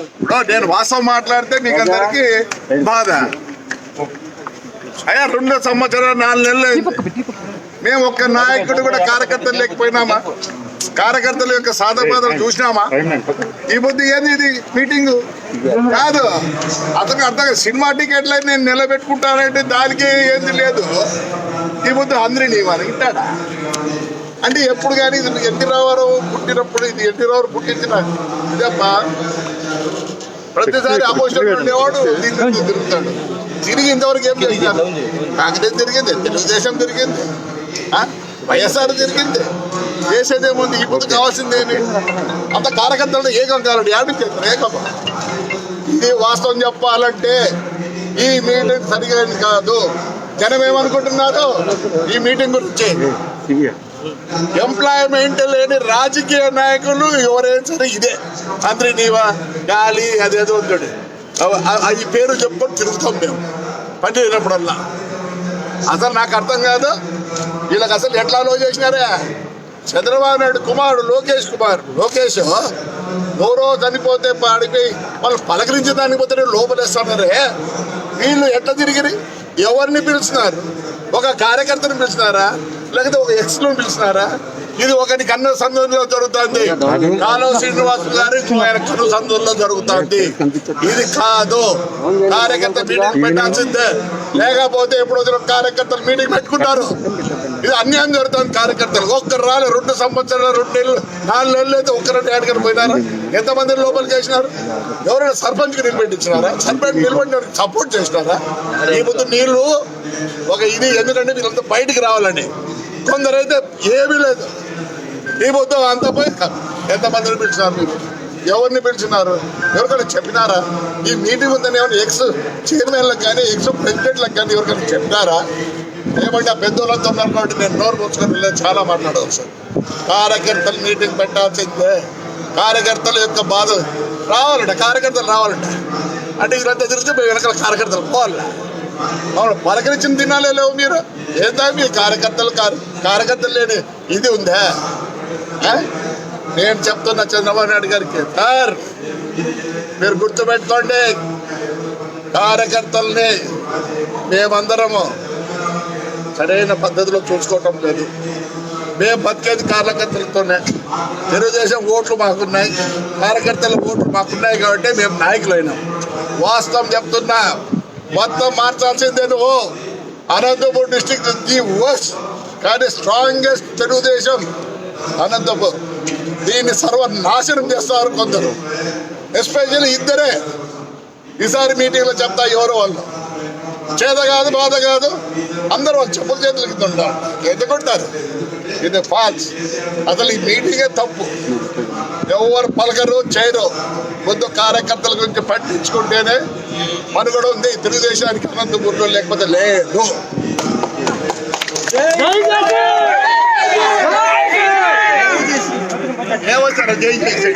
ఇప్పుడు నేను వాస్తవం మాట్లాడితే మీకు అందరికి బాధ. అయ్యా రెండు సంవత్సరాలు నాలుగు నెలలు. మేము ఒక్క నాయకుడు కూడా కార్యకర్తలు లేకపోయినామా? కార్యకర్తల యొక్క సాధబాధలు చూసినామా? ఈ బుద్ధి ఏంది ఇది? మీటింగ్? కాదు. అతనికి అర్థం. సినిమా టికెట్లు నేను నిలబెట్టుకుంటానంటే దానికి ఏంది లేదు. ఈ బుద్ధి అందరి నీవని ఇంటాడా అంటే ఎప్పుడు కానీ ఇది ఎన్టీ రామారావు పుట్టినప్పుడు ఇది ఎన్టీ రామారావు పుట్టించిన ఇదమ్మా ప్రతిసారి అపోజిషన్ ఉండేవాడు దీని చుట్టూ తిరుగుతాడు. తిరిగి ఇంతవరకు ఏం చేశారు కాంగ్రెస్ తిరిగింది తెలుగుదేశం తిరిగింది? వైఎస్ఆర్ తిరిగింది. చేసేదేముంది? ఇప్పుడు కావాల్సిందేమి అంత కార్యకర్తలు ఏకం కాలండి యాడికి చేస్తారు ఏకం. ఇది వాస్తవం చెప్పాలంటే ఈ మీటింగ్ సరిగా కాదు. జనం ఏమనుకుంటున్నారు ఈ మీటింగ్ గురించి ఎంప్లాయ్మెంట్ లేని రాజకీయ నాయకులు ఎవరైనా సరే ఇదే. మంత్రి నీవా గాలి అదేదో ఉంటాడు ఆ ఈ పేరు చెప్పుకొని తిరుగుతాం మేము. పని లేనప్పుడల్లా. అసలు నాకు అర్థం కాదు. వీళ్ళకి అసలు ఎట్లా లో చేసినారే? చంద్రబాబు నాయుడు కుమారుడు లోకేష్ కుమార్ లోకేష్ ఎవరో చనిపోతే పాడిపోయి వాళ్ళు పలకరించడానికి పోతే లోపలేస్తున్నారే. వీళ్ళు ఎట్లా తిరిగిరి? ఎవరిని పిలుస్తున్నారు? ఒక కార్యకర్తను పిలిచినారా లేకపోతే ఒక ఎక్స్ను పిలిచినారా ఇది ఒకటి కన్న సందులో జరుగుతుంది. కాలువ శ్రీనివాస్ గారి కన్ను సందులో జరుగుతుంది. ఇది కాదు. కార్యకర్త మీటింగ్ పెట్టాల్సిందే. లేకపోతే ఎప్పుడు వచ్చిన కార్యకర్తలు మీటింగ్ పెట్టుకుంటారు. ఇది అన్యాయం జరుగుతుంది కార్యకర్తలు ఒక్కరు రాలే. రెండు సంవత్సరాలు రెండు నెలలు నాలుగు నెలలు అయితే ఒక్కరంటే ఏడకని పోయినారు? ఎంతమంది లోపలికి వేసినారు? ఎవరైనా సర్పంచ్కి నిలబెట్టించినారా? సర్పంచ్ నిలబెట్టిన సపోర్ట్ చేసినారా? ఈ ముందు నీళ్ళు ఒక ఇది ఎందుకంటే వీళ్ళంతా బయటికి రావాలని. కొందరైతే ఏమీ లేదు. ఈ మొత్తం అంతా పోయి ఎంతమందిని పిలిచినారు మీరు? ఎవరిని పిలిచినారు? ఎవరికైనా చెప్పినారా? ఈ మీటింగ్ ఉందని ఏమైనా ఎక్స్ చైర్మన్లకు కానీ ఎక్స్ ప్రెసిడెంట్లకు కానీ ఎవరికైనా చెప్పినారా? ఏమంటే ఆ పెద్దోళ్ళంతా ఉన్నారు కాబట్టి నేను నోరు మూసుకొని వెళ్ళి చాలా మాట్లాడవచ్చు కార్యకర్తలు మీటింగ్ పెట్టాల్సిందే. కార్యకర్తల యొక్క బాధ రావాలంట కార్యకర్తలు రావాలంట. అంటే వీళ్ళంతా తిరిగితే వెనకాల కార్యకర్తలు పోవాలి అవును పలకరించిన దినాలే లేవు మీరు. ఏందా మీ కార్యకర్తలు కారు కార్యకర్తలు లేని ఇది ఉందా? నేను చెప్తున్నా చంద్రబాబు నాయుడు గారికి. సార్ మీరు గుర్తుపెట్టుకోండి కార్యకర్తల్ని మేమందరము సరైన పద్ధతిలో చూసుకోవటం లేదు. మేము బతికేది కార్యకర్తలతోనే. తెలుగుదేశం ఓట్లు మాకున్నాయి కార్యకర్తల ఓట్లు మాకున్నాయి కాబట్టి మేము నాయకులైనాం. వాస్తవం చెప్తున్నా మొత్తం మార్చాల్సిందే నువ్వు. అనంతపూర్ డిస్టిక్ ది వర్స్ట్ కానీ స్ట్రాంగెస్ట్ తెలుగుదేశం అనంతపూర్. దీన్ని సర్వనాశనం చేస్తారు కొందరు. ఎస్పెషల్లీ ఇద్దరే. ఈసారి మీటింగ్లో చెప్తా ఎవరు వాళ్ళు. చేత కాదు బాధ కాదు. అందరూ వాళ్ళు చెప్పుల చేతులు కింద ఉంటారు ఎందుకుంటారు ఇది ఫాల్స్ అసలు ఈ మీటింగే తప్పు. ఎవరు పలకరు చేయరు. ముందు కార్యకర్తల గురించి పట్టించుకుంటేనే మనుగడ ఉంది. తెలుగుదేశానికి అనంతపూర్లో లేకపోతే లేదు. జై జై జై!